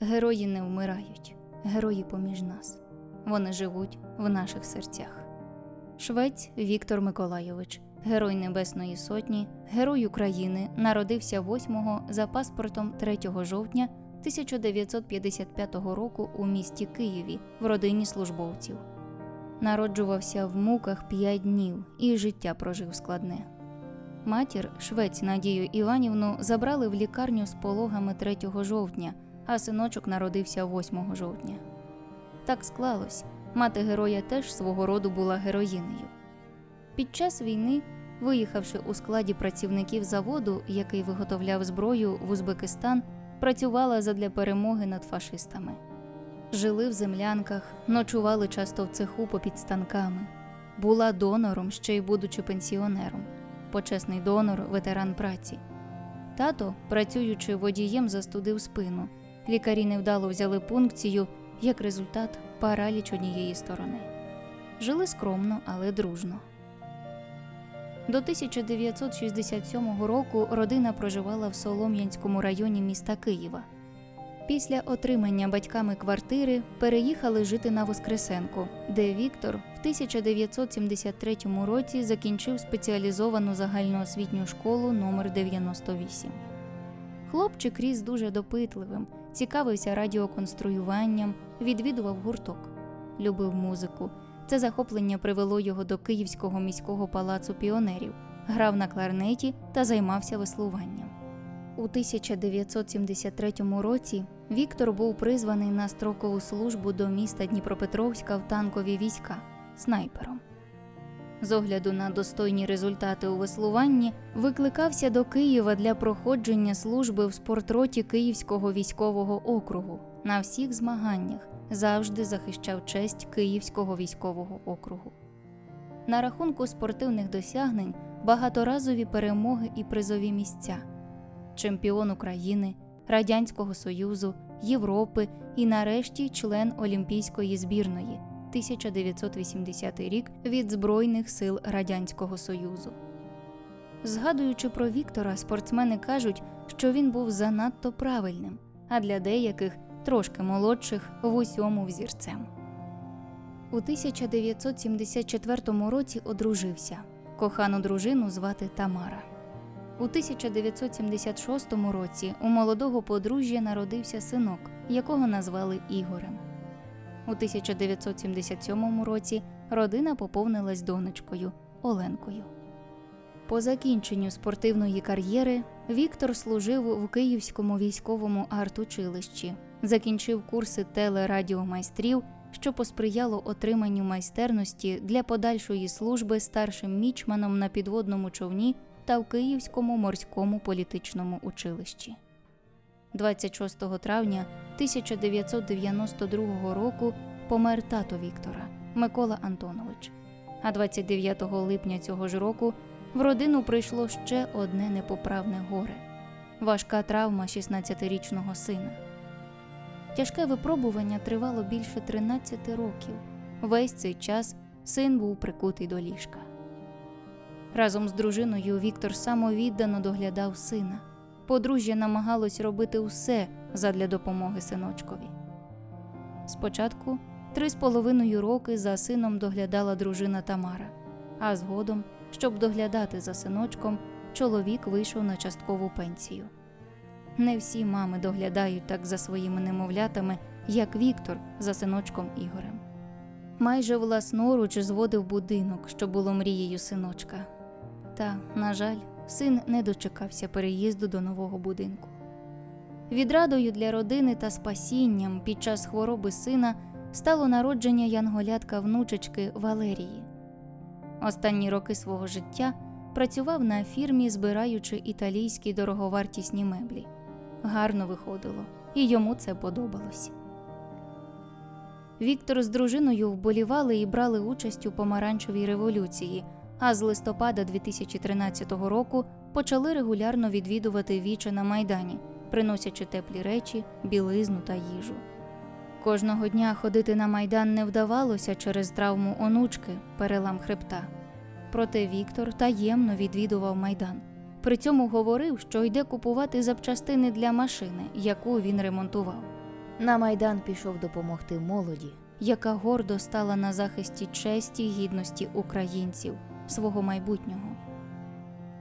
Герої не вмирають, герої поміж нас. Вони живуть в наших серцях. Швець Віктор Миколайович, герой Небесної Сотні, герой України, народився 8-го за паспортом 3 жовтня 1955 року у місті Києві в родині службовців. Народжувався в муках 5 днів і життя прожив складне. Матір, швець Надію Іванівну, забрали в лікарню з пологами 3 жовтня, а синочок народився 8 жовтня. Так склалось. Мати героя теж свого роду була героїнею. Під час війни, виїхавши у складі працівників заводу, який виготовляв зброю в Узбекистан, працювала задля перемоги над фашистами. Жили в землянках, ночували часто в цеху попід станками. Була донором, ще й будучи пенсіонером. Почесний донор, ветеран праці. Тато, працюючи водієм, застудив спину. Лікарі невдало взяли пункцію, як результат параліч однієї сторони. Жили скромно, але дружно. До 1967 року родина проживала в Солом'янському районі міста Києва. Після отримання батьками квартири переїхали жити на Воскресенку, де Віктор в 1973 році закінчив спеціалізовану загальноосвітню школу номер 98. Хлопчик ріс дуже допитливим, цікавився радіоконструюванням, відвідував гурток, любив музику. Це захоплення привело його до Київського міського палацу піонерів, грав на кларнеті та займався веслуванням. У 1973 році Віктор був призваний на строкову службу до міста Дніпропетровська в танкові війська снайпером. З огляду на достойні результати у веслуванні викликався до Києва для проходження служби в спортроті Київського військового округу. На всіх змаганнях завжди захищав честь Київського військового округу. На рахунку спортивних досягнень багаторазові перемоги і призові місця, чемпіон України, Радянського Союзу, Європи і нарешті член Олімпійської збірної 1980 рік від Збройних сил Радянського Союзу. Згадуючи про Віктора, спортсмени кажуть, що він був занадто правильним, а для деяких трошки молодших в усьому взірцем. У 1974 році одружився. Кохану дружину звати Тамара. У 1976 році у молодого подружжя народився синок, якого назвали Ігорем. У 1977 році родина поповнилась донечкою Оленкою. По закінченню спортивної кар'єри Віктор служив в Київському військовому артучилищі, закінчив курси телерадіомайстрів, що посприяло отриманню майстерності для подальшої служби старшим мічманом на підводному човні та в Київському морському політичному училищі. 26 травня 1992 року помер тато Віктора Микола Антонович. А 29 липня цього ж року в родину прийшло ще одне непоправне горе важка травма 16-річного сина. Тяжке випробування тривало більше 13 років. Весь цей час син був прикутий до ліжка. Разом з дружиною Віктор самовіддано доглядав сина. Подружжя намагалось робити усе задля допомоги синочкові. Спочатку три з половиною роки за сином доглядала дружина Тамара, а згодом, щоб доглядати за синочком, чоловік вийшов на часткову пенсію. Не всі мами доглядають так за своїми немовлятами, як Віктор за синочком Ігорем. Майже власноруч зводив будинок, що було мрією синочка. Та, на жаль, син не дочекався переїзду до нового будинку. Відрадою для родини та спасінням під час хвороби сина стало народження янголятка внучечки Валерії. Останні роки свого життя працював на фірмі, збираючи італійські дороговартісні меблі. Гарно виходило, і йому це подобалось. Віктор з дружиною вболівали і брали участь у помаранчевій революції, а з листопада 2013 року почали регулярно відвідувати віче на майдані, приносячи теплі речі, білизну та їжу. Кожного дня ходити на майдан не вдавалося через травму онучки, перелам хребта. Проте Віктор таємно відвідував майдан. При цьому говорив, що йде купувати запчастини для машини, яку він ремонтував. На майдан пішов допомогти молоді, яка гордо стала на захисті честі й гідності українців, свого майбутнього.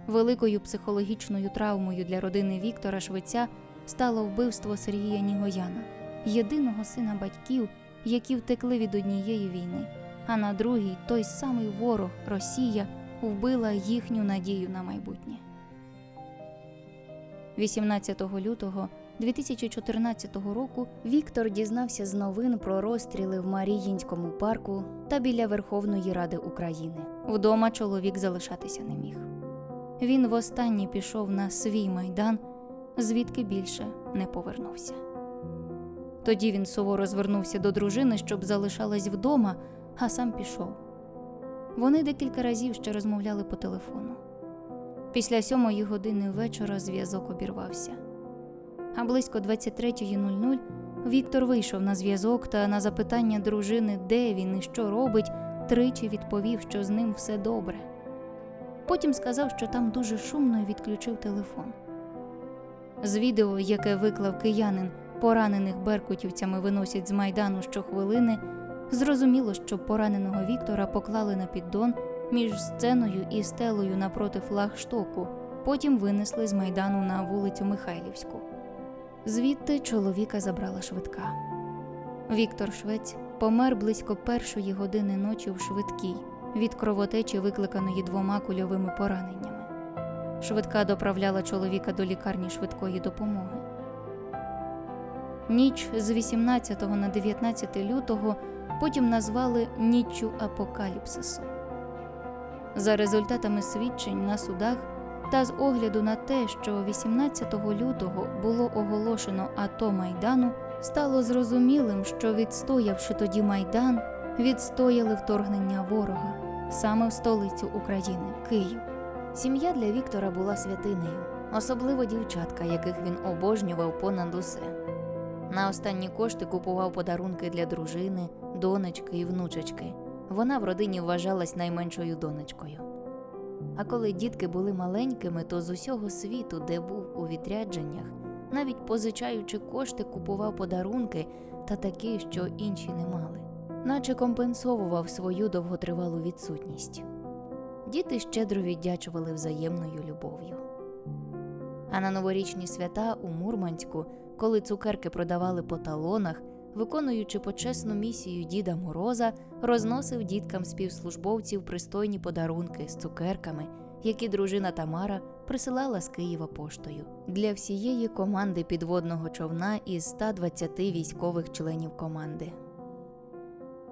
Великою психологічною травмою для родини Віктора Швеця стало вбивство Сергія Нігояна, єдиного сина батьків, які втекли від однієї війни, а на другій той самий ворог Росія вбила їхню надію на майбутнє. 18 лютого 2014 року Віктор дізнався з новин про розстріли в Маріїнському парку та біля Верховної Ради України. Вдома чоловік залишатися не міг. Він востаннє пішов на свій майдан, звідки більше не повернувся. Тоді він суворо звернувся до дружини, щоб залишалась вдома, а сам пішов. Вони декілька разів ще розмовляли по телефону. Після сьомої години вечора зв'язок обірвався. А близько 23.00 Віктор вийшов на зв'язок та на запитання дружини, де він і що робить, тричі відповів, що з ним все добре. Потім сказав, що там дуже шумно і відключив телефон. З відео, яке виклав киянин, поранених беркутівцями виносять з майдану щохвилини, зрозуміло, що пораненого Віктора поклали на піддон між сценою і стелою напроти флагштоку, потім винесли з майдану на вулицю Михайлівську. Звідти чоловіка забрала швидка. Віктор Швець помер близько першої години ночі в швидкій від кровотечі, викликаної двома кульовими пораненнями. Швидка доправляла чоловіка до лікарні швидкої допомоги. Ніч з 18 на 19 лютого потім назвали ніччю апокаліпсису. За результатами свідчень на судах та з огляду на те, що 18 лютого було оголошено АТО Майдану, стало зрозумілим, що відстоявши тоді Майдан, відстояли вторгнення ворога саме в столицю України Київ. Сім'я для Віктора була святинею, особливо дівчатка, яких він обожнював понад усе. На останні кошти купував подарунки для дружини, донечки і внучечки. Вона в родині вважалась найменшою донечкою. А коли дітки були маленькими, то з усього світу, де був у відрядженнях, навіть позичаючи кошти, купував подарунки та такі, що інші не мали, наче компенсовував свою довготривалу відсутність. Діти щедро віддячували взаємною любов'ю. А на новорічні свята у Мурманську, коли цукерки продавали по талонах, виконуючи почесну місію Діда Мороза, розносив діткам співслужбовців пристойні подарунки з цукерками, які дружина Тамара присилала з Києва поштою для всієї команди підводного човна із 120 військових членів команди.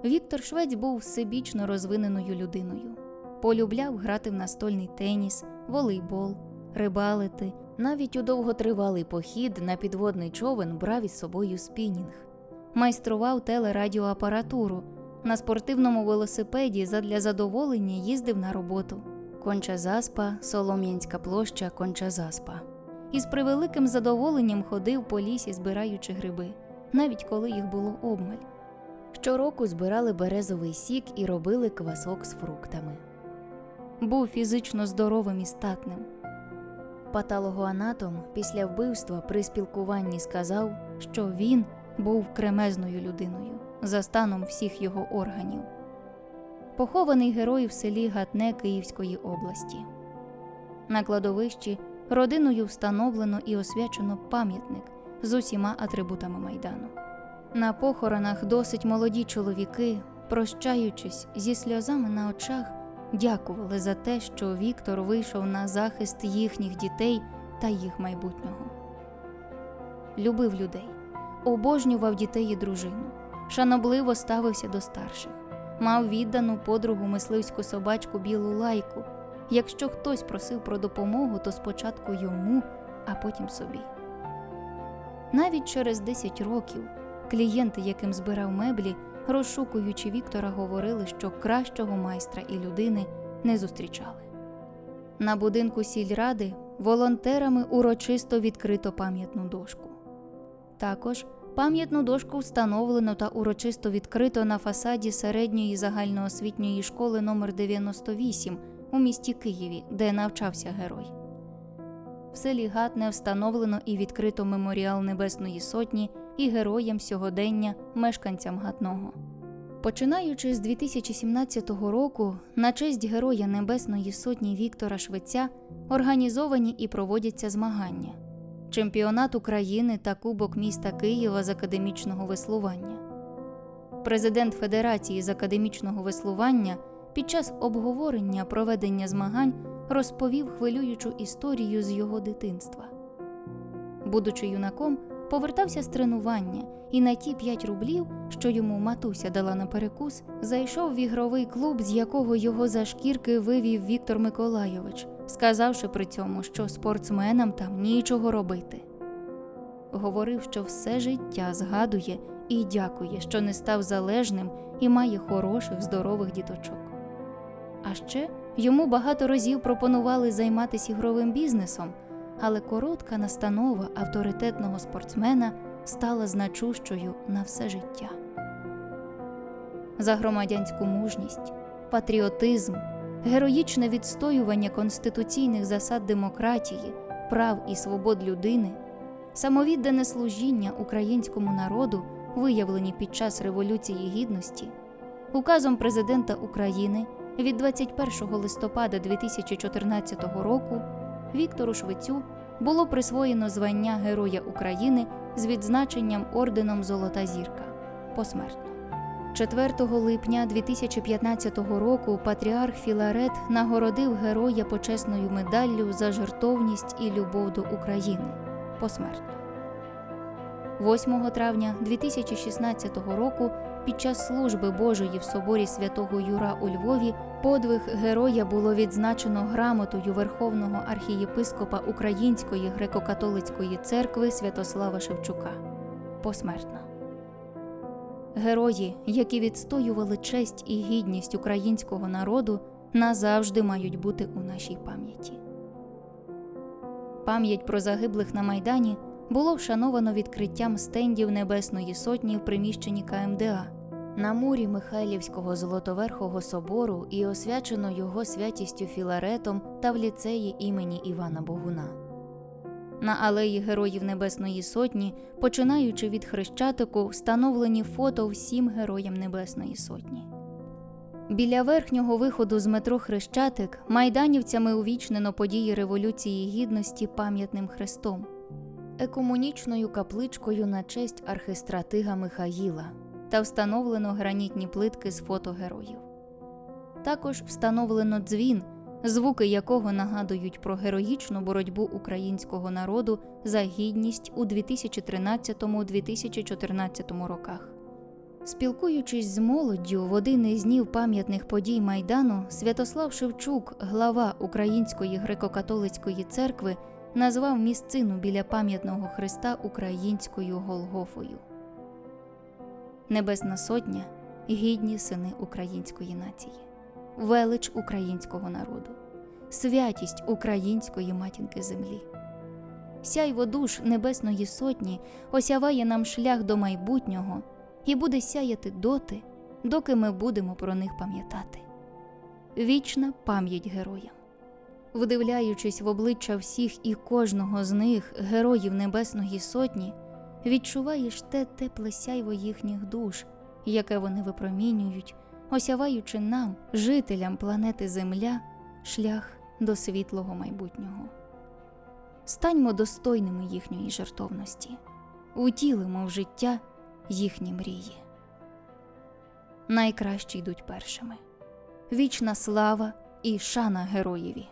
Віктор Швець був всебічно розвиненою людиною. Полюбляв грати в настольний теніс, волейбол, рибалити. Навіть у довготривалий похід на підводний човен брав із собою спінінг, майстрував телерадіоапаратуру, на спортивному велосипеді задля задоволення їздив на роботу. Конча заспа, Солом'янська площа, конча заспа. І з превеликим задоволенням ходив по лісі, збираючи гриби, навіть коли їх було обмаль. Щороку збирали березовий сік і робили квасок з фруктами. Був фізично здоровим і статним. Патологоанатом після вбивства при спілкуванні сказав, що він був кремезною людиною за станом всіх його органів. Похований герой в селі Гатне Київської області. На кладовищі родиною встановлено і освячено пам'ятник з усіма атрибутами майдану. На похоронах досить молоді чоловіки, прощаючись зі сльозами на очах, дякували за те, що Віктор вийшов на захист їхніх дітей та їх майбутнього. Любив людей, обожнював дітей і дружину, шанобливо ставився до старших, мав віддану подругу мисливську собачку білу лайку. Якщо хтось просив про допомогу, то спочатку йому, а потім собі. Навіть через 10 років клієнти, яким збирав меблі, розшукуючи Віктора, говорили, що кращого майстра і людини не зустрічали. На будинку сільради волонтерами урочисто відкрито пам'ятну дошку. Також пам'ятну дошку встановлено та урочисто відкрито на фасаді середньої загальноосвітньої школи номер 98 у місті Києві, де навчався герой. В селі Гатне встановлено і відкрито меморіал Небесної Сотні і героям сьогодення, мешканцям Гатного. Починаючи з 2017 року, на честь Героя Небесної Сотні Віктора Швеця організовані і проводяться змагання, чемпіонат України та Кубок міста Києва з академічного веслування. Президент Федерації з академічного веслування під час обговорення проведення змагань розповів хвилюючу історію з його дитинства. Будучи юнаком, повертався з тренування і на ті 5 рублів, що йому матуся дала на перекус, зайшов в ігровий клуб, з якого його за шкірки вивів Віктор Миколайович, сказавши при цьому, що спортсменам там нічого робити. Говорив, що все життя згадує і дякує, що не став залежним і має хороших, здорових діточок. А ще йому багато разів пропонували займатися ігровим бізнесом, але коротка настанова авторитетного спортсмена стала значущою на все життя. За громадянську мужність, патріотизм, героїчне відстоювання конституційних засад демократії, прав і свобод людини, самовіддане служіння українському народу, виявлені під час Революції Гідності, указом президента України від 21 листопада 2014 року Віктору Швецю було присвоєно звання Героя України з відзначенням орденом Золота зірка посмертно. 4 липня 2015 року патріарх Філарет нагородив героя почесною медаллю за жертовність і любов до України посмертно. 8 травня 2016 року під час служби Божої в соборі святого Юра у Львові подвиг героя було відзначено грамотою Верховного архієпископа Української греко-католицької церкви Святослава Шевчука посмертно. Герої, які відстоювали честь і гідність українського народу, назавжди мають бути у нашій пам'яті. Пам'ять про загиблих на Майдані було вшановано відкриттям стендів Небесної Сотні в приміщенні КМДА на мурі Михайлівського Золотоверхого собору і освячено його святістю Філаретом та в ліцеї імені Івана Богуна. На алеї Героїв Небесної Сотні, починаючи від Хрещатику, встановлені фото всім героям Небесної Сотні. Біля верхнього виходу з метро Хрещатик майданівцями увічнено події Революції Гідності пам'ятним хрестом, екомунічною капличкою на честь архистратига Михаїла та встановлено гранітні плитки з фото героїв. Також встановлено дзвін, звуки якого нагадують про героїчну боротьбу українського народу за гідність у 2013-2014 роках. Спілкуючись з молоддю в один із днів пам'ятних подій Майдану, Святослав Шевчук, глава Української греко-католицької церкви, назвав місцину біля пам'ятного хреста українською Голгофою. Небесна Сотня гідні сини української нації, велич українського народу, святість української матінки землі. Сяйво душ Небесної Сотні осяває нам шлях до майбутнього і буде сяяти доти, доки ми будемо про них пам'ятати. Вічна пам'ять героям. Вдивляючись в обличчя всіх і кожного з них, героїв Небесної Сотні, відчуваєш те тепле сяйво їхніх душ, яке вони випромінюють, осяваючи нам, жителям планети Земля, шлях до світлого майбутнього. Станьмо достойними їхньої жертовності, утілимо в життя їхні мрії. Найкращі йдуть першими. Вічна слава і шана героєві.